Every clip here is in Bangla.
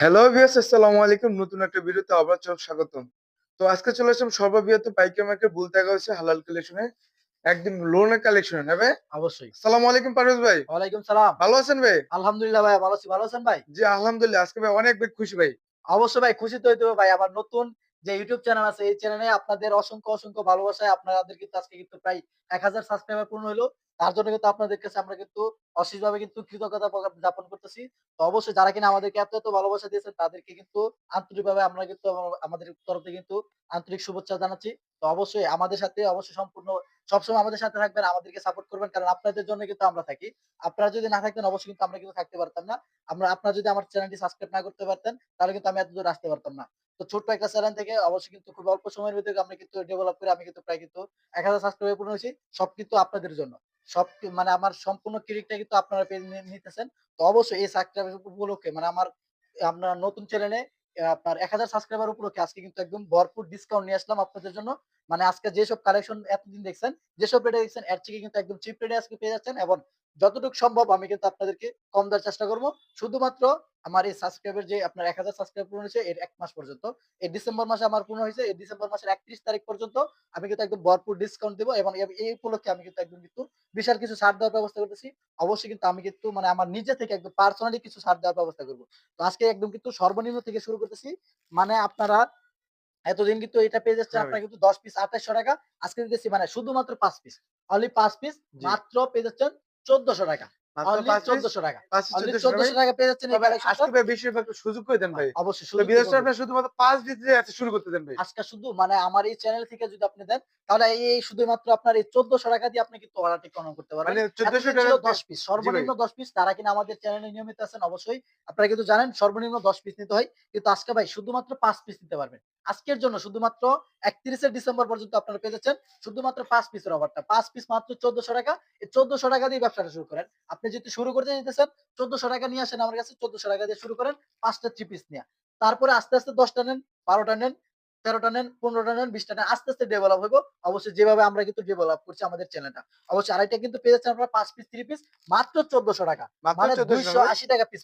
হ্যালো ভিউয়ার্স আসসালামু আলাইকুম। নতুন একটা ভিডিওতে আবার চল স্বাগতম। তো আজকে চলে আসলাম সর্ববৃহৎ পাইকারি মার্কেট বলতে হচ্ছে হালাল কালেকশনে একদিন লোনের কালেকশন হবে অবশ্যই। আসসালামু আলাইকুম পারভেজ ভাই। ওয়ালাইকুম সালাম। ভালো আছেন ভাই? আলহামদুলিল্লাহ ভাই ভালো আছি। ভালো আছেন ভাই? জি আলহামদুলিল্লাহ। আজকে ভাই অনেক বেশ খুশি ভাই। অবশ্যই ভাই খুশি তো হইতে ভাই। আবার নতুন যে ইউটিউব চ্যানেল আছে, এই চ্যানেলে আপনাদের অসংখ্য অসংখ্য ভালোবাসায় আপনাদের কিন্তু আজকে কিন্তু প্রায় এক হাজার সাবস্ক্রাইবার পূর্ণ হলো তার জন্য কিন্তু আপনাদের কাছে আমরা কিন্তু অশেষভাবে কিন্তু কৃতজ্ঞতা যাপন করতেছি। তো অবশ্যই যারা কিনা আমাদেরকে এত এত ভালোবাসা দিয়েছেন, তাদেরকে কিন্তু আন্তরিকভাবে আমরা কিন্তু আমাদের তরফ কিন্তু আন্তরিক শুভেচ্ছা জানাচ্ছি। তো অবশ্যই আমাদের সাথে অবশ্যই সম্পূর্ণ, সবসময় আমাদের সাথে থাকবেন, আমাদেরকে সাপোর্ট করবেন, কারণ আপনাদের জন্য কিন্তু আমরা থাকি। আপনারা যদি না থাকতেন, অবশ্যই কিন্তু আমরা কিন্তু থাকতে পারতাম না। আমরা, আপনারা যদি আমার চ্যানেলটি সাবস্ক্রাইব না করতে পারতেন, তাহলে কিন্তু আমি এত দূর আসতে পারতাম না। তো ছোট্ট একটা চ্যানেল থেকে অবশ্যই কিন্তু খুব অল্প সময়ের ভিতরে আমরা কিন্তু ডেভেলপ করে আমি কিন্তু প্রায় কিন্তু এক হাজার সাবস্ক্রাইবার পূর্ণ হয়েছি, সব কিন্তু আপনাদের জন্য। সব মানে আমার সম্পূর্ণ ক্রেডিটটা কিন্তু আপনারা পেয়ে নিতেছেন। তো অবশ্যই এই সাবস্ক্রাইবার উপলক্ষে মানে আমার, আপনার নতুন চ্যানেলে আপনার এক হাজার সাবস্ক্রাইবার উপলক্ষে আজকে কিন্তু একদম ভরপুর ডিসকাউন্ট নিয়ে আসলাম আপনাদের জন্য। মানে আজকে যেসব কালেকশন এতদিন দেখছেন, যেসব রেটে দেখছেন, এর থেকে কিন্তু একদম চিপ রেটে আজকে পেয়ে যাচ্ছেন এবং যতটুকু সম্ভব আমি কিন্তু আপনাদেরকে কম দেওয়ার চেষ্টা করব। শুধুমাত্র আমার এই সাবস্ক্রাইবার যে আপনার এক হাজার সাবস্ক্রাইব পূর্ণ হয়েছে এর এক মাস পর্যন্ত। এই ডিসেম্বর মাসে আমার পূর্ণ হয়েছে এই ডিসেম্বর মাসের একত্রিশ তারিখ পর্যন্ত আমি কিন্তু একদম ভরপুর ডিসকাউন্ট দেবো এবং এই উপলক্ষে আমি কিন্তু একদম কিন্তু বিশাল কিছু ছাড় দেওয়ার ব্যবস্থা করতেছি। অবশ্যই কিন্তু আমি কিন্তু মানে আমার নিজে থেকে একদম পার্সোনালি কিছু ছাড় দেওয়ার ব্যবস্থা করব। তো আজকে একদম কিন্তু সর্বনিম্ন থেকে শুরু করতেছি। মানে আপনারা এতদিন কিন্তু এটা পেয়ে যাচ্ছে হ্যাঁ আপনার কিন্তু দশ পিস আঠাশশো টাকা। আজকে দিতেছি মানে শুধুমাত্র পাঁচ পিস অনলি পাঁচ পিস মাত্র পেয়ে যাচ্ছেন চোদ্দশো টাকা। মাত্র অনলি পাঁচ পিস চোদ্দশো টাকা। পাঁচ অনলি 1400 চোদ্দশো টাকা পেয়ে যাচ্ছেন এই তবে collection টা। আজকে ভাই বেশিরভাগ একটু সুযোগ করে দেন ভাই। অবশ্যই তো শুধু বিদেশে আপনার শুধুমাত্র পাঁচ দিতে আছে শুরু করতে দেন ভাই। আজকে শুধু মানে আমার এই চ্যানেল থেকে যদি আপনি দেন তাহলে এই এই শুধুমাত্র আপনার এই চোদ্দশো টাকা দিয়ে আপনি কিন্তু অর্ডারটি কনফার্ম করতে পারবেন। মানে দশ পিস সর্বনিম্ন দশ পিস তারা কিনা আমাদের চ্যানেলে নিয়মিত আছেন অবশ্যই। আপনারা কিন্তু জানেন সর্বনিম্ন দশ পিস নিতে হয়। কিন্তু আজকে ভাই শুধুমাত্র পাঁচ পিস নিতে পারবেন। আজকের জন্য শুধুমাত্র একত্রিশে ডিসেম্বর পর্যন্ত আপনারা পেয়ে যাচ্ছেন শুধুমাত্র পাঁচ পিসের অফারটা পাঁচ পিস মাত্র চোদ্দশো টাকা। এই চোদ্দশো টাকা দিয়ে ব্যবসাটা শুরু করেন। আপনি যদি শুরু করতে নিতেছেন চোদ্দশো টাকা নিয়ে আসেন আমার কাছে চোদ্দশো টাকা দিয়ে শুরু করেন পাঁচটা থ্রি পিস নিয়ে। তারপরে আস্তে আস্তে দশটা নেন বারোটা নেন তেরোটা নেন পনেরোটা নেন বিশটা নেন আস্তে আস্তে ডেভেলপ হইব। অবশ্যই যেভাবে আমরা কিন্তু ডেভেলপ করছি আমাদের চ্যানেলটা অবশ্যই আড়াইটা কিন্তু পেয়ে যাচ্ছেন আপনারা পাঁচ পিস থ্রি পিস মাত্র চোদ্দশো টাকা। মানে দুইশো আশি টাকা পিস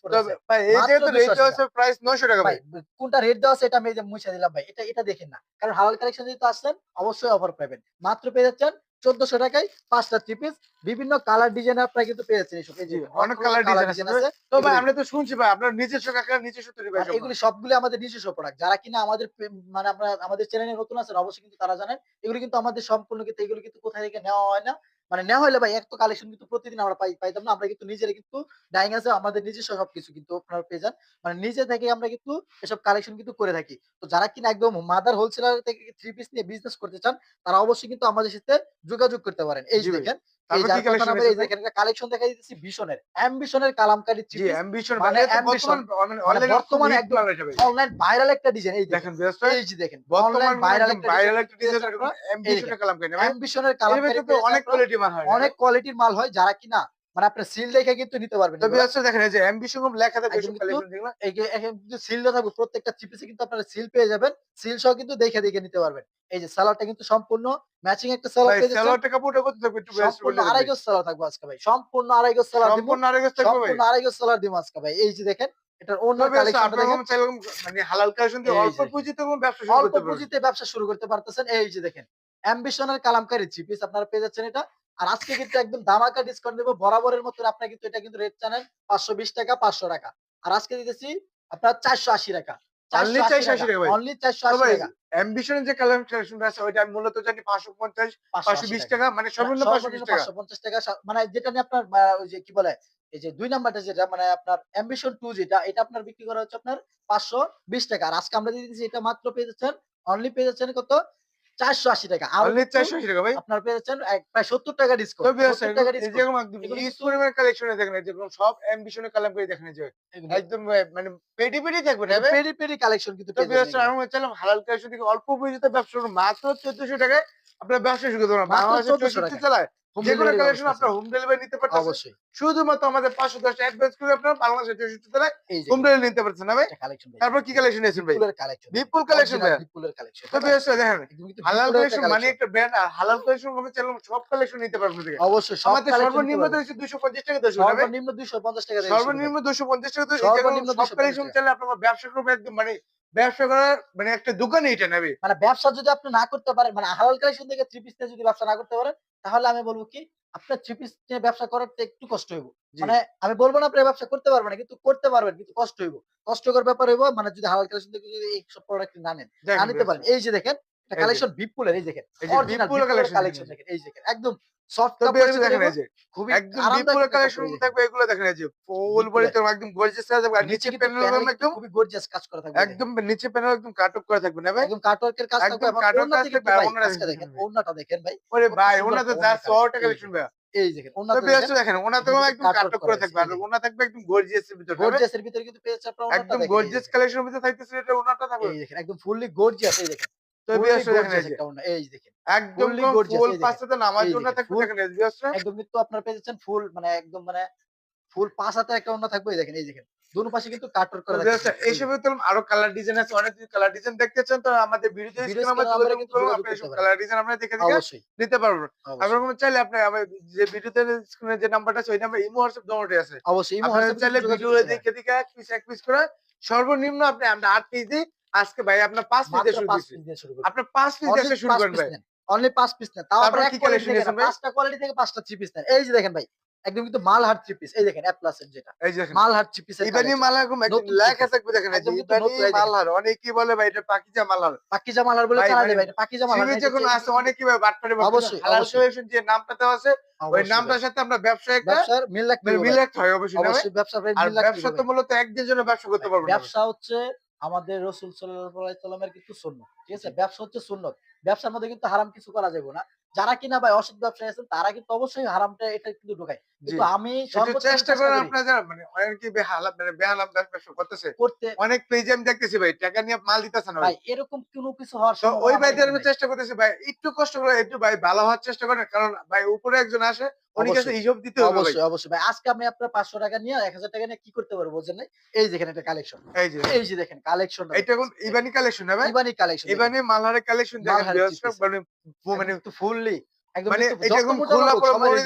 ভাই এই মাত্র যেহেতু 280 রেট হচ্ছে প্রাইস নয়শো টাকা ভাই ভাই। কোনটা রেট দেওয়া আছে এটা আমি মুছে দিলাম ভাই। এটা এটা দেখেন না। কারণ হালাল কালেকশন যেহেতু আসছেন অবশ্যই অফার পাবেন। মাত্র পেয়ে যাচ্ছেন চোদ্দশো টাকায় পাঁচটা থ্রি পিস বিভিন্ন কালার ডিজাইন আপনারা কিন্তু পেয়েছেন এইসব অনেক কালার ডিজাইন আছে। তো ভাই এগুলি- আমরা তো শুনছি ভাই আপনার নিজস্ব কাকা নিজস্ব তৈরি ভাই আর এগুলি সবগুলি আমাদের নিজস্ব প্রোডাক্ট যারা কিনা আমাদের মানে আমাদের চ্যানেলে নতুন আছেন অবশ্যই কিন্তু তারা জানেন। এগুলি কিন্তু আমাদের সম্পূর্ণ কিন্তু এগুলি কিন্তু কোথায় থেকে নেওয়া হয় না। মানে নেওয়া হলে ভাই এক তো কালেকশন কিন্তু প্রতিদিন আমরা পাই পাইতাম না। আমরা কিন্তু নিজেরা কিন্তু ডাইং আছে আমাদের নিজস্ব সবকিছু কিন্তু আপনারা পেয়ে যান। মানে নিজে থেকে আমরা কিন্তু এসব কালেকশন কিন্তু করে থাকি। তো যারা কিনা একদম মাদার হোলসেলার থেকে থ্রি পিস নিয়ে বিজনেস করতে চান তারা অবশ্যই কিন্তু আমাদের সাথে যোগাযোগ করতে পারেন। এই দেখেন এই কালেকশন দেখা দিতেছি অ্যাম্বিশনের কালামকারী জি অ্যাম্বিশন মানে মানে বর্তমান মানে অনলাইনে বর্তমানে বর্তমানে একদম একদম অনলাইন ভাইরাল একটা ডিজাইন এই দেখেন দেখেন এই যে দেখেন অনলাইন ভাইরাল একটা ভাইরাল একটা ডিজাইন অ্যাম্বিশনের অ্যাম্বিশনের কালামকারী। অনেক মাল হয় অনেক কোয়ালিটির মাল হয় যারা কিনা মানে আপনার সিল দেখে কিন্তু নিতে পারবেন তো এগুলো। বেস্ট দেখেন এই যে অ্যাম্বিশন লেখা থাকে কিন্তু কালেকশন এই যে এখানে কিন্তু সিল দেওয়া থাকবে প্রত্যেকটা চিপিসে কিন্তু আপনারা সিল পেয়ে যাবেন সিল সহ কিন্তু দেখে দেখে নিতে পারবেন। এই যে সালোয়ারটা কিন্তু সম্পূর্ণ ম্যাচিং একটা সালোয়ার পেয়ে যাচ্ছেন। সালোয়ারটা কাপড়টা কত থাকবে একটু সম্পূর্ণ বলে আড়াই গজ সালোয়ার থাকবে আজকে ভাই। সম্পূর্ণ আড়াই গজ সালোয়ার সম্পূর্ণ আরেক থাকবে ভাই? সম্পূর্ণ আড়াই গজ সালোয়ার দিব আজকে ভাই। এই যে দেখেন এটার অন্য তবে কালেকশনটা দেখেন। মানে হালাল কালেকশন দিয়ে অল্প পুঁজিতে ব্যবসা শুরু অল্প করতে পারবেন। পুঁজিতে ব্যবসা শুরু করতে পারতেছেন। এই যে দেখেন অ্যাম্বিশনের কালামকারী থ্রি পিস আপনারা পেয়ে যাচ্ছেন এটা। আর আজকে কিন্তু একদম দামাকা ডিসকাউন্ট দেবো বরাবরের মতো আপনার কিন্তু এটা কিন্তু রেট জানেন পাঁচশো বিশ টাকা পাঁচশো টাকা। আর আজকে দিতেছি আপনার চারশো আশি টাকা। Only 480 টাকা। অনলি চারশো আশি টাকা। অ্যাম্বিশনের যে কালেকশনটা আছে ওইটা আমি মূলত জানি 550 520 টাকা। মানে সর্বনিম্ন 520 টাকা। পাঁচশো পঞ্চাশ টাকা। মানে যেটা নিয়ে আপনার ওই যে কি বলে এই যে দুই নাম্বারটা যেটা মানে আপনার অ্যাম্বিশন টু যেটা এটা আপনার বিক্রি করা হচ্ছে আপনার পাঁচশো বিশ টাকা। আর আজকে আমরা দিয়ে দিচ্ছি এটা মাত্র পেয়ে যাচ্ছেন অনলি পেয়ে যাচ্ছেন কত? চারশো আশি টাকা। আর অনলি 480 টাকা ভাই। আপনার পেয়ে প্রায় সত্তর টাকা ডিসকাউন্ট সত্তর ডিসকাউন্ট কালেকশনে দেখেন সব কালাম করে দেখেন যে একদম মানে পেটি পেটি থাকবে না ভাই? পেরি পেরি কালেকশন কিন্তু তো পেয়ে বেস্ট যাবেন। আমি চাইলাম হালাল কালেকশন থেকে অল্প ব্যবসা মাত্র চোদ্দশো টাকায় আপনার ব্যবসা শুরু করতে পারেন মাত্র বাংলাদেশে 1400 চৌষট্টি টাকায়। জেলায় Home যে কোনো কালেকশন ব্যবস্থা হোম ডেলিভারি নিতে পারতেছেন। অবশ্যই। শুধুমাত্র আমাদের পাঁচশো দশ অ্যাডভান্স করে আপনার বাংলাদেশের চৌষট্টি জেলায় হোম ডেলিভারি নিতে পারছেন ভাই? একটা কালেকশন ভাই। তারপর কি কালেকশন নিয়েছেন ভাই? কালেকশন বিপুল কালেকশন ভাই। বিপুলের কালেকশন তো বেশ দেখেন হালাল কালেকশন মানে একটা ব্র্যান্ড আর হালাল কালেকশন হবে চাইলে সব কালেকশন নিতে পারবেন থেকে অবশ্যই আমাদের সর্বনিম্ন তো হচ্ছে দুশো পঞ্চাশ টাকা টাকা সর্বনিম্ন 250 টাকা থেকে সর্বনিম্ন দুশো পঞ্চাশ টাকা সর্বনিম্ন সব কালেকশন চাইলে আপনার ব্যবসা করবে একদম মানে ব্যবসা করার মানে একটা দোকানে এটা নেবে। মানে ব্যবসা যদি আপনি না করতে পারেন মানে হালাল কালেকশন থেকে থ্রি পিস নিয়ে যদি ব্যবসা না করতে পারেন তাহলে আমি বলব কি আপনার থ্রি পিস নিয়ে ব্যবসা করার একটু কষ্ট হইব। মানে আমি বলব না আপনি ব্যবসা করতে পারবেন না কিন্তু করতে পারবেন কিন্তু কষ্ট হইব। কষ্টকর ব্যাপার হইব মানে যদি হালাল কালেকশন থেকে যদি এই সব প্রোডাক্ট না নেন না নিতে পারেন। এই যে দেখেন যে। কালেকশন বিপুলের এই দেখেন অরিজিনাল কালেকশন দেখেন। এই দেখেন একদম সফট দেখেন এই যে খুবই একদম আরামদায়ক বিপুল কালেকশন এই থাকবে এগুলো দেখেন এই যে ফুল বডি তো একদম গর্জিয়াস কাজ থাকবে আর নিচে নিচে প্যানেল প্যানেল একদম খুবই গর্জিয়াস কাজ করা থাকবে একদম নিচে প্যানেল একদম কাট করা থাকবে না ভাই একদম কাটওয়ার্কের কাজ থাকবে এবং কাটওয়ার্ক কাজ থাকবে, ভাই দেখেন, দেখেন দেখেন ভাই ওরে ভাই সুন্দর ওনা তো একটা যা ওড়না শর্ট কালেকশন। কালেকশন ভাই এই দেখেন তো ওড়নাটা বেশ দেখেন দেখেন ওনা তো কিন্তু একদম cut কাট off অফ করে থাকবে আর আছে, এই যে। ওনা থাকবে একদম গর্জিয়াস ভিতরে গর্জিয়াসের ভিতরে কিন্তু আপনার একদম গর্জিয়াস কালেকশনের ভিতরে থাকতেছে এটা ওনাটা থাকবে এই দেখেন একদম ফুললি গর্জিয়াস এই দেখেন তো এই দেখেন। একদম ফুল পাঁচটাতে নামার জন্য থাকবে দেখেন একদম কিন্তু আপনার পেয়েছেন ফুল মানে একদম মানে ফুল পাঁচ হাতে একটা ওড়না থাকবে এই দেখেন এই দেখেন। দুনো পাশে কিন্তু কাটওয়ার্ক করা থাকবে এইসব আরও কালার ডিজাইন আছে অনেক কালার ডিজাইন দেখতে চান তো আমাদের ভিডিওতে আমরা কিন্তু। কালার ডিজাইন দেখে দেখে নিতে পারবেন চাইলে আপনি যে ভিডিওতে স্ক্রিনে যে নাম্বারটা আছে ওই নাম্বার ইমো হোয়াটসঅ্যাপ দুটোই আছে। অবশ্যই ইমো আপনারা চাইলে ভিডিও। দেখে দেখে এক পিস এক পিস করে সর্বনিম্ন আপনি আমরা আট পিস দিই আজকে ভাই আপনার পাঁচ পিস দিয়ে শুরু করছি। দিয়ে আপনার পাঁচ পিস দিয়ে শুরু করেন ভাই। অনলি পাঁচ পিস নেন। তাও আপনার কি নিয়েছেন ভাই? পাঁচটা কোয়ালিটি থেকে পাঁচটা থ্রি পিস নেন। এই যে দেখেন ভাই একদম কিন্তু মাল হাট থ্রি পিস এই দেখেন এ প্লাস এর যেটা। এই যে দেখেন। মাল হাট থ্রি পিস ইবানি মালহার একদম লেখা। থাকবে দেখেন এই যে ইবানি। মালহার অনেকেই বলে ভাই এটা পাকিজা মালহার পাকিজা মালার বলে চালা মানে দেবে এটা পাকিজা মালার সিমি যখন আছে অনেকেই ভাই বাটপারে অবশ্যই, হালাল। কালেকশন যে নামটা দেওয়া আছে ওই নামটার সাথে আমরা ব্যবসা একটা ব্যবসার মিল রাখতে মিল রাখতে হয় অবশ্যই অবশ্যই ব্যবসার ভাই মিল রাখতে ব্যবসা তো মূলত একদিনের জন্য ব্যবসা করতে পারব না ব্যবসা হচ্ছে আমাদের রসুল সাল্লাহ সাল্লামের কিন্তু সুন্নত। ঠিক আছে? ব্যবসা হচ্ছে সুন্নত। ব্যবসার মধ্যে কিন্তু হারাম কিছু করা যাবে না। যারা কিনা ভাই অসৎ ব্যবসায়ী আছেন তারা কিন্তু অবশ্যই হারামটা এটা কিন্তু ঢোকায়। কিন্তু আমি একটু চেষ্টা করি। আপনারা মানে অনেকে বেহালা মানে বেহালাম ব্যবসা করতেছে। করতে অনেক পেজে আমি দেখতেছি ভাই টাকা নিয়ে মাল দিতেছে না ভাই। এরকম কোনো কিছু হওয়ার তো ওই ভাইদের আমি চেষ্টা করতেছি ভাই একটু কষ্ট করে একটু ভাই ভালো হওয়ার চেষ্টা করেন। কারণ ভাই উপরে একজন আসে উনি কাছে হিসাব দিতে হবে অবশ্যই অবশ্যই। ভাই আজকে আমি আপনার পাঁচশো টাকা নিয়ে এক হাজার টাকা নিয়ে কি করতে পারব বোঝেন নাই? এই দেখেন এটা কালেকশন এই যে। এই যে দেখেন কালেকশন এটা কোন ইবানি কালেকশন না ভাই? ইবানি কালেকশন ইবানি মালহারের কালেকশন দেখেন মানে মানে মানে ফুললি মানে খোলা মনে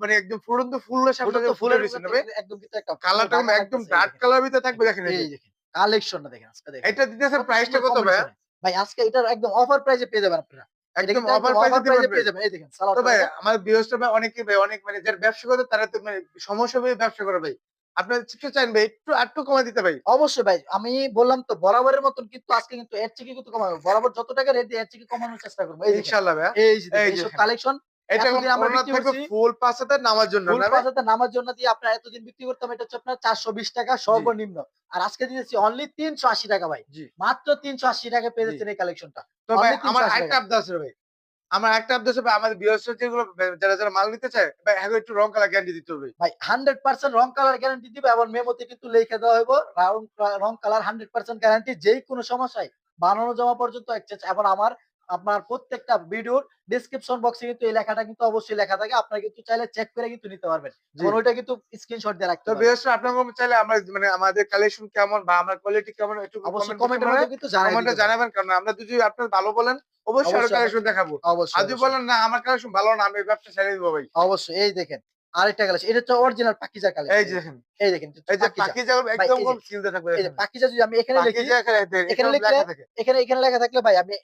মানে একদম ফুরন্ত ফুলের সামনে ওটা তো ফুলে ফুলের রয়েছে না ভিতরে একদম কিন্তু একটা কালারটা একদম ডার্ক কালার ভিতরে থাকবে দেখেন দেখেন। এই এই দেখেন কালেকশনটা দেখেন আজকে দেখেন। এটা দিতেছে কত প্রাইসটা সুন্দর কত ভাই ভাই আজকে এটার একদম অফার প্রাইসে পেয়ে যাবেন আপনারা। একদম অফার প্রাইসে পেয়ে যাবেন। এই দেখেন সালোয়ার তো ভাই আমার বিয়সটা ভাই অনেকে ভাই অনেক মানে যারা ব্যবসা করে তারা তো মানে সমস্যা ভাবে ব্যবসা করে ভাই। আপনার একটু চাইন ভাই একটু দিতে ভাই। অবশ্যই ভাই আমি বললাম তো বরাবরের মতন কিন্তু আজকে কিন্তু এর থেকে কিন্তু কমাবো। বরাবর যত টাকা রেট এর থেকে কমানোর চেষ্টা করব। ইনশাআল্লাহ ভাই এই যে। কালেকশন এটা আমরা থাকবে ফুল নামার জন্য ফুল না নামার জন্য দিয়ে আপনার এতদিন বিক্রি করতাম এটা হচ্ছে আপনার চারশো বিশ টাকা সর্বনিম্ন। আর আজকে দিয়েছি অনলি তিনশো আশি টাকা ভাই। মাত্র তিনশো আশি টাকা পেয়ে জি। যাচ্ছেন এই কালেকশনটা তো ভাই আমার ভাই। আমার একটা আবদার হবে আমাদের বৃহস্পতি গুলো যারা যারা মাল নিতে চায়, ভাই হ্যাঁ একটু রং কালার গ্যারান্টি দিতে হবে। ভাই হান্ড্রেড পার্সেন্ট রং কালার গ্যারান্টি দিবে এবং মেমোতে কিন্তু লিখে দেওয়া হইব রং রং কালার হান্ড্রেড পার্সেন্ট গ্যারান্টি যেই কোনো সমস্যায় বানানো জমা পর্যন্ত এক্সচেঞ্জ এবং আমার আপনার প্রত্যেকটা ভিডিওর ডিসক্রিপশন বক্সে কিন্তু এই লেখাটা কিন্তু অবশ্যই লেখা থাকে। আপনারা কিন্তু চাইলে চেক করে কিন্তু নিতে পারবেন। এবং ওইটা কিন্তু স্ক্রিনশট দিয়ে রাখতে তো পারবেন বিয়সটা আপনার চাইলে আমরা মানে আমাদের কালেকশন কেমন বা আমার কোয়ালিটি কেমন একটু অবশ্যই কমেন্ট কমেন্টের মধ্যে কিন্তু কমেন্টে জানাবেন কারণ আমরা যদি আপনি ভালো বলেন অবশ্যই আরও কালেকশন দেখাবো। অবশ্যই যদি বলেন না আমার কালেকশন ভালো না আমি এই ব্যবসা ছেড়ে দিব ভাই। অবশ্যই এই দেখেন আরেকটা কালেকশন এটা হচ্ছে অরিজিনাল পাকিজা এই কালেকশন যে দেখেন। এই দেখেন এই যে পাকিজা। একদম এই কম সিলতে থাকবে এই যে পাকিজা যদি আমি এখানে লিখি এখানে এখানে এখানে লেখা থাকে এখানে এখানে লেখা থাকলে ভাই আমি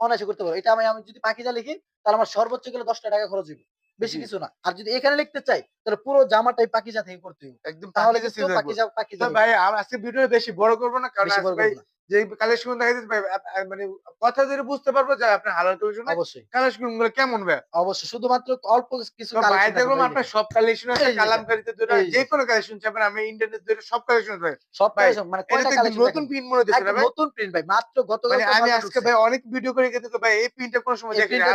অনায়াসে করতে পারব। এটা আমি আমি যদি যা লিখি তাহলে আমার সর্বোচ্চ গেলে দশটা টাকা খরচ হবে বেশি কিছু না। আর যদি এখানে লিখতে চাই তাহলে পুরো জামাটাই পাকিজা থেকে করতে হবে একদম তাহলে পাকিজা পাকিজা ভাই আজকে ভিডিও বেশি বড় করব না কারণ বেশি আজকে বড় ভাই করব না। যে কালেকশন দেখা যাচ্ছে ভাই মানে কথা ধরে বুঝতে পারব যে আপনার হালাল কালেকশন অবশ্যই। কালেকশনগুলো কেমন ভাই? অবশ্যই শুধুমাত্র অল্প কিছু ভাই collection দেখলাম আপনার সব কালেকশন আছে যে কালামকারীতে দুটো যে। কোনো কালেকশন চাবেন আমি ইন্টারনেট দুটো সব কালেকশন আছে সব ভাই, collection, মানে একদম collection নতুন প্রিন্ট মনে হচ্ছে না ভাই। নতুন প্রিন্ট ভাই মাত্র গত মানে আমি আজকে ভাই অনেক ভিডিও করে কিন্তু ভাই এই পিনটা কোনো সময় দেখিনি না,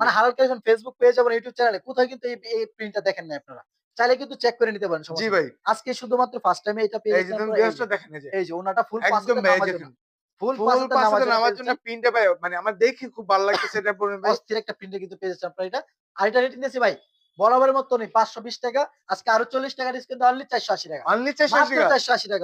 মানে হালাল কালেকশন ফেসবুক পেজ এবং ইউটিউব চ্যানেলে কোথায় কিন্তু এই প্রিন্টটা দেখেন না আপনারা। চাইলে কিন্তু চেক করে নিতে পারেন জি ভাই। আজকে শুধুমাত্র ফার্স্ট টাইমে এটা পেয়ে। দেখেন এই যে। ওনাটা ফুল একদম ফুল পাঁচতে নামার জন্য। পিনটা ভাই মানে আমার দেখি খুব ভালো এটা ভাই। অস্থির একটা কিন্তু আপনারা এটা। আর এটা রেটিং ভাই বরাবরের মতো নেই পাঁচশো বিশ টাকা আজকে আরও চল্লিশ টাকা ডিসকাউন্ট অনলি চারশো আশি টাকা। অনলি চারশো আশি টাকা? চারশো আশি টাকা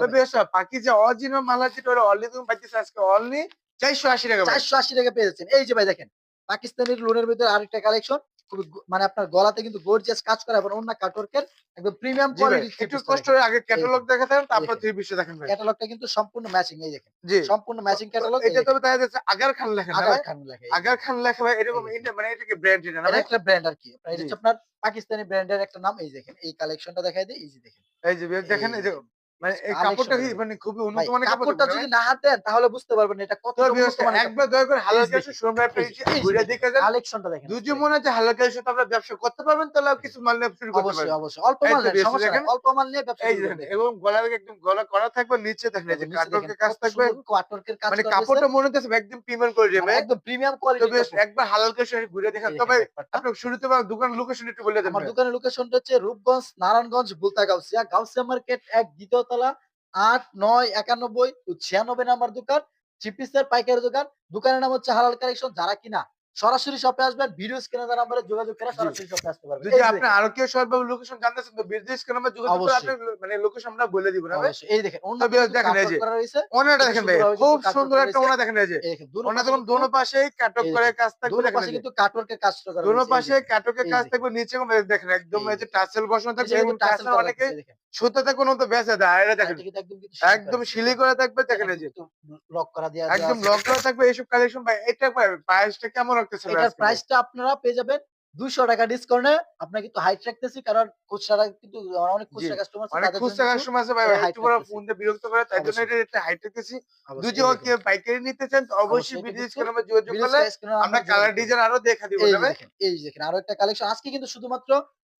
বাকি যে অরিজিনাল মাল আছে ওটা অনলি তুমি পাইতেছো আজকে অনলি চারশো আশি টাকা। চারশো আশি টাকা পেয়ে যাচ্ছেন। এই যে ভাই দেখেন পাকিস্তানের লোনের ভিতরে আরেকটা কালেকশন খুবই মানে আপনার গলাতে কিন্তু গর্জিয়াস কাজ করা এবং অন্য কাটওয়ার্কের একদম প্রিমিয়াম কোয়ালিটি একটু কষ্ট করে আগে ক্যাটালগ দেখাতেন তারপর। থ্রি পিসে দেখেন ভাই। ক্যাটালগটা কিন্তু সম্পূর্ণ ম্যাচিং এই দেখেন। জি। সম্পূর্ণ ম্যাচিং ক্যাটালগ এটা তবে দেখা যাচ্ছে আগার খান লেখা আগার খান লেখা আগার খান লেখা ভাই এরকম। ইন্ডিয়া মানে এটাকে ব্র্যান্ড এটা না এটা একটা ব্র্যান্ড আর কি। এটা। হচ্ছে আপনার পাকিস্তানি ব্র্যান্ডের একটা নাম এই দেখেন এই কালেকশনটা দেখাই দিই এই যে দেখেন। এই যে দেখেন এই যে মানে এই Collection কাপড়টা কি মানে খুবই উন্নত মানের কাপড়টা যদি না হাত তাহলে বুঝতে পারবেন এটা কত উন্নত মানের একবার দয়া করে হালাল ক্যাশে শোরুম ভাই এই যে, এই যে ঘুরে দেখে যান। কালেকশনটা দেখেন। দুজি মনে হচ্ছে হালাল ক্যাশে তো আপনারা ব্যবসা করতে পারবেন তাহলে কিছু মাল নিয়ে শুরু করতে পারবেন। অবশ্যই। অল্প মাল তো নেন, বেশ সমস্যা নাই অল্প মাল নিয়ে ব্যবসা এই শুরু যে করবেন। দেখেন, এবং গলা একদম গলা করা থাকবে নিচে দেখেন যে কাটওয়ার্কের কাজ থাকবে। কাটওয়ার্কের কাজ মানে কাপড়টা মনে হচ্ছে একদম প্রিমিয়াম মানে একদম প্রিমিয়াম কোয়ালিটি একবার হালাল ক্যাশে ঘুরে দেখেন। তবে আপনি শুরুতে বা দোকান লোকেশন একটু বলে দেন আমার ভাই। দোকানের লোকেশনটা হচ্ছে রূপগঞ্জ নারায়ণগঞ্জ বুলতা গাউসিয়া গাউসিয়া মার্কেট এক দ্বিতীয় তলা আট, নয়, একানব্বই ছিয়ানব্বই নাম্বার দোকান চিপিসের পাইকারি দোকান। দোকানের নাম হচ্ছে হালাল কালেকশন, যারা কিনা সরাসরি শপে আসবেন ভিডিও স্ক্রিনে দেওয়া নাম্বারে যোগাযোগ করে সরাসরি শপে আসতে পারবেন। যদি আপনি আরও কেউ সর্বাবু লোকেশন জানতে চান তো বিজনেস কেন আমরা যোগাযোগ করে আপনি মানে লোকেশন আমরা বলে দিব না এই দেখেন অন্য তবে দেখেন এই যে, ওনাটা দেখেন ভাই খুব সুন্দর একটা ওনা দেখেন এই যে। এই দেখেন দুনো ওনা পাশে দেখুন দোনো পাশেই কাটক করে কাজ থাকবে দুনো দেখেন পাশে কিন্তু কাটওয়ার্কের কাজ করা দোনো পাশে। কাটকের কাজ যে। থাকবে নিচে দেখেন একদম এই যে। টাসেল বসানো থাকবে এবং টাসেল অনেকে সুতাতে কোনো তো বেঁচে দেয় এটা দেখেন। একদম শিলি করা থাকবে। দেখেন এই যে। লক করা দেয়া একদম লক করা থাকবে এইসব কালেকশন ভাই এটা প্রাইসটা কেমন রাখতেছে এটার প্রাইসটা আপনারা পেয়ে যাবেন 200 টাকা ডিসকাউন্টে আপনারা কিন্তু হাইট রাখতেছি কারণ খুচরা কিন্তু অনেক খুচরা কাস্টমার খুচরা কাস্টমার আছে ভাই করে ফোন দিয়ে বিরক্ত করে তাই জন্য। এটা একটা হাইট যদি। কেউ পাইকারি নিতে চান তো অবশ্যই কিন্তু স্ক্রিনে আমরা যোগাযোগ করলে আমরা কালার ডিজাইন আরও দেখা দিব এই দেখেন এই দেখেন আরও একটা কালেকশন আজকে কিন্তু শুধুমাত্র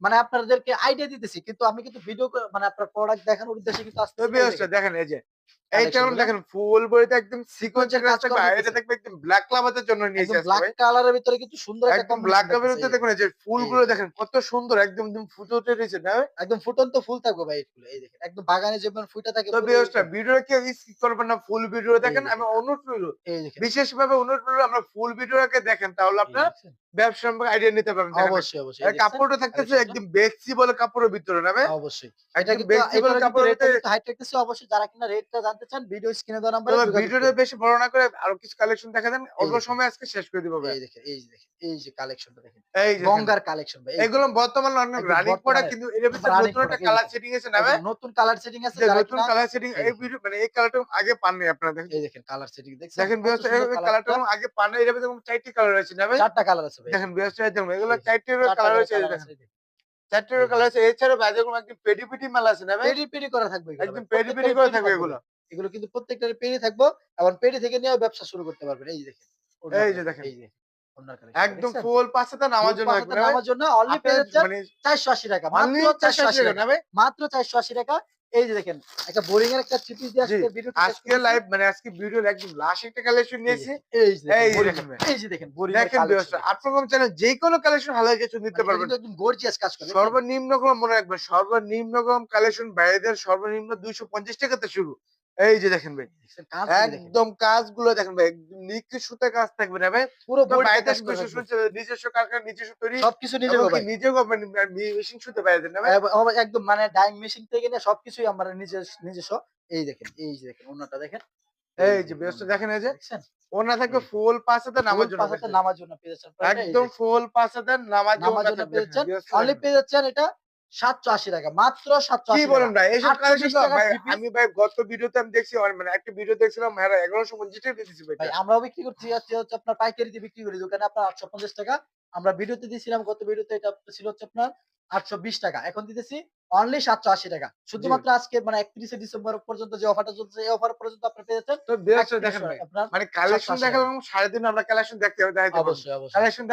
মানে আপনাদেরকে আইডিয়া দিতেছি কিন্তু আমি কিন্তু ভিডিও মানে আপনার প্রোডাক্ট দেখানোর উদ্দেশ্যে কিন্তু আসতে দেখেন এই যে এইটা। দেখেন ফুল বইতে একদম সিকোয়েন্সের কাজ কাজ থাকবে আর এটা হইতেছে। একদম ব্ল্যাক ক্লাবাতের জন্য নিয়েছি একদম ব্ল্যাক কালারের ভিতরে কিন্তু সুন্দর একদম ব্ল্যাক combination ভিতরে দেখুন যে ফুলগুলো দেখেন কত সুন্দর একদম একদম ফুটে উঠে রয়েছে না? একদম ফুটন্ত ফুল থাকবে ভাই এগুলো এই দেখেন। একদম বাগানে যেমন ফুলটা থাকে তো পুরো বেশ ভিডিও কেউ স্কিপ করবেন না ফুল ভিডিও দেখেন দেখেন। আমি অনুরোধ করব এই দেখেন। বিশেষভাবে অনুরোধ করব আমরা ফুল ভিডিওকে দেখেন তাহলে আপনার? ব্যবসা সম্পর্কে আইডিয়া নিতে পারবেন। অবশ্যই অবশ্যই আর কাপড়টা থাকতেছে একদম বেক্সি বলে কাপড়ের ভিতরে না ভাই? অবশ্যই। এটা কিন্তু বেক্সি বলে কাপড়ের ভিতরে হাইট রাখতেছি অবশ্যই যারা কিনা জানতে চান ভিডিও স্ক্রিনে দেওয়া নাম্বারে ভিডিওটা বেশি বড় না করে আরও কিছু কালেকশন দেখা দেন অল্প সময় আজকে শেষ করে দিব ভাই। এই দেখেন এই দেখেন এই যে কালেকশনটা দেখেন। এই যে গঙ্গার কালেকশন ভাই এগুলো বর্তমানে অনেক একদম রানিং প্রোডাক্ট কিন্তু এর ভিতরে নতুন একটা কালার সেটিং এসে না ভাই? নতুন কালার সেটিং আছে নতুন কালার সেটিং এই ভিডিও মানে এই কালারটা আগে পাননি আপনারা দেখেন এই দেখেন কালার সেটিং দেখেন বিয়াস সুন্দর এই কালারটা আগে পান এর ভিতরে চারটি কালার আছে না ভাই? চারটা কালার আছে ভাই। দেখেন একদম এগুলো চারটি কালার আছে দেখেন। এই কালার আছে এছাড়া বাইরে কোনো একদম পেডি পেডি মাল আছে না ভাই? পেডি পেডি করা থাকবে এগুলো একদম পেডি পেডি করা থাকবে এগুলো? এগুলো কিন্তু প্রত্যেকটার পেডি থাকব। এবং পেডি থেকে নিয়ে ব্যবসা শুরু করতে পারবেন। এই যে দেখেন এই যে দেখেন। এই যে। একদম? ফুল পাঁচটা নামার জন্য? নামার জন্য অনলি পেয়ে আপনার যাচ্ছেন মানে চারশো আশি টাকা মাত্র চারশো আশি টাকা টাকা। মাত্র টাকা। এই যে দেখেন একটা বোরিং এর একটা চিপি দিয়ে আজকে ভিডিও আজকে লাইভ মানে আজকে ভিডিও একদম লাস্ট একটা কালেকশন নিয়েছি। এই যে দেখেন দেখেন ভাই। এই যে দেখেন বোরিং দেখেন বিয়াসটা চ্যানেল যে কোনো কালেকশন হালাই কিছু নিতে পারবেন। একদম গর্জিয়াস কাজ করে সর্বনিম্ন কম মনে রাখবেন সর্বনিম্ন কম কালেকশন বাইরেদের সর্বনিম্ন দুইশো পঞ্চাশ টাকাতে শুরু। এই যে দেখেন ভাই। একদম কাজগুলো দেখেন ভাই নিখুঁত কাজ থাকবে না ভাই। পুরো নিজস্ব কারখানা নিজস্ব তৈরি সবকিছু নিজে নিজেও মেশিন সুতে বাইরে না ভাই। একদম মানে ডাইং মেশিন থেকে নিয়ে সবকিছুই আমরা নিজে নিজস্ব। এই দেখেন এই যে দেখেন ওনাটা দেখেন। এই যে ব্যস্ত দেখেন এই যে ওনা থাকবে। ফুল পাঁচ হাতে নামার জন্য পাঁচ হাতে নামার জন্য পেয়ে যাচ্ছেন প্রাইসটা, এই একদম। ফুল পাঁচ হাতে নামার জন্য পেয়েছেন। পেয়ে যাচ্ছেন ব্যস্ত অনলি দেখেন। পেয়ে যাচ্ছেন এটা সাতশো আশি টাকা মাত্র সাতশো কি বলেন ভাই? এইসব কালেকশন তো টাকা ভাই three piece। আমি ভাই গত ভিডিওতে আমি দেখছি মানে একটা ভিডিও দেখছিলাম হ্যাঁ এগারোশো পঞ্চাশ টাকা দিয়েছি ভাই। ভাই আমরাও বিক্রি করছি হচ্ছে হচ্ছে আপনার পাইকারিতে বিক্রি করি দোকানে আপনার আটশো পঞ্চাশ টাকা। আমরা ভিডিওতে দিয়েছিলাম গত ভিডিওতে এটা ছিল হচ্ছে আপনার আটশো বিশ টাকা। এখন দিতেছি অনলি সাতশো আশি টাকা। শুধুমাত্র আজকে মানে একত্রিশে ডিসেম্বর পর্যন্ত যে অফারটা চলছে এই অফার পর্যন্ত আপনি পেয়ে যাচ্ছেন তো দেখেন মানে কালেকশন 780 দেখালাম সাড়ে দিন আমরা কালেকশন দেখতে হবে অবশ্যই অবশ্যই। কালেকশন